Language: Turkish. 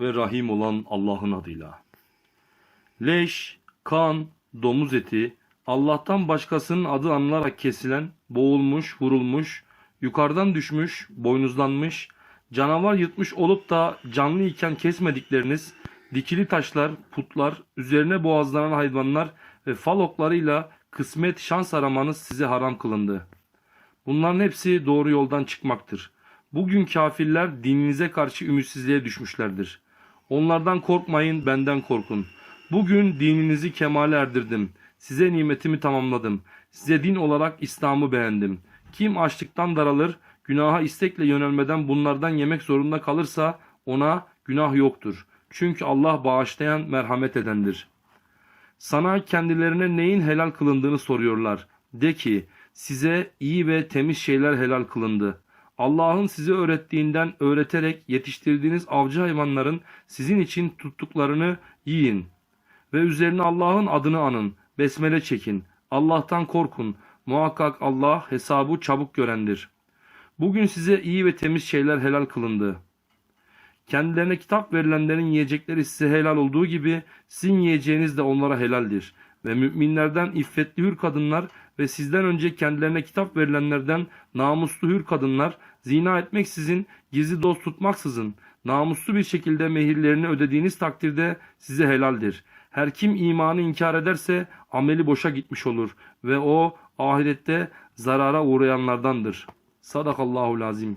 ve Rahim olan Allah'ın adıyla. Leş, kan, domuz eti, Allah'tan başkasının adı anılarak kesilen, boğulmuş, vurulmuş, yukarıdan düşmüş, boynuzlanmış, canavar yırtmış olup da canlı iken kesmedikleriniz, dikili taşlar, putlar, üzerine boğazlanan hayvanlar ve fal oklarıyla kısmet şans aramanız size haram kılındı. Bunların hepsi doğru yoldan çıkmaktır. Bugün kafirler dininize karşı ümitsizliğe düşmüşlerdir. Onlardan korkmayın, benden korkun. Bugün dininizi kemale erdirdim. Size nimetimi tamamladım. Size din olarak İslam'ı beğendim. Kim açlıktan daralır, günaha istekle yönelmeden bunlardan yemek zorunda kalırsa ona günah yoktur. Çünkü Allah bağışlayan, merhamet edendir. Sana kendilerine neyin helal kılındığını soruyorlar. De ki size iyi ve temiz şeyler helal kılındı. Allah'ın size öğrettiğinden öğreterek yetiştirdiğiniz avcı hayvanların sizin için tuttuklarını yiyin. Ve üzerine Allah'ın adını anın. Besmele çekin. Allah'tan korkun. Muhakkak Allah hesabı çabuk görendir. Bugün size iyi ve temiz şeyler helal kılındı. Kendilerine kitap verilenlerin yiyecekleri size helal olduğu gibi sizin yiyeceğiniz de onlara helaldir. Ve müminlerden iffetli hür kadınlar ve sizden önce kendilerine kitap verilenlerden namuslu hür kadınlar zina etmeksizin gizli dost tutmaksızın namuslu bir şekilde mehirlerini ödediğiniz takdirde size helaldir. Her kim imanı inkar ederse ameli boşa gitmiş olur ve o ahirette zarara uğrayanlardandır. Sadakallahu lazim.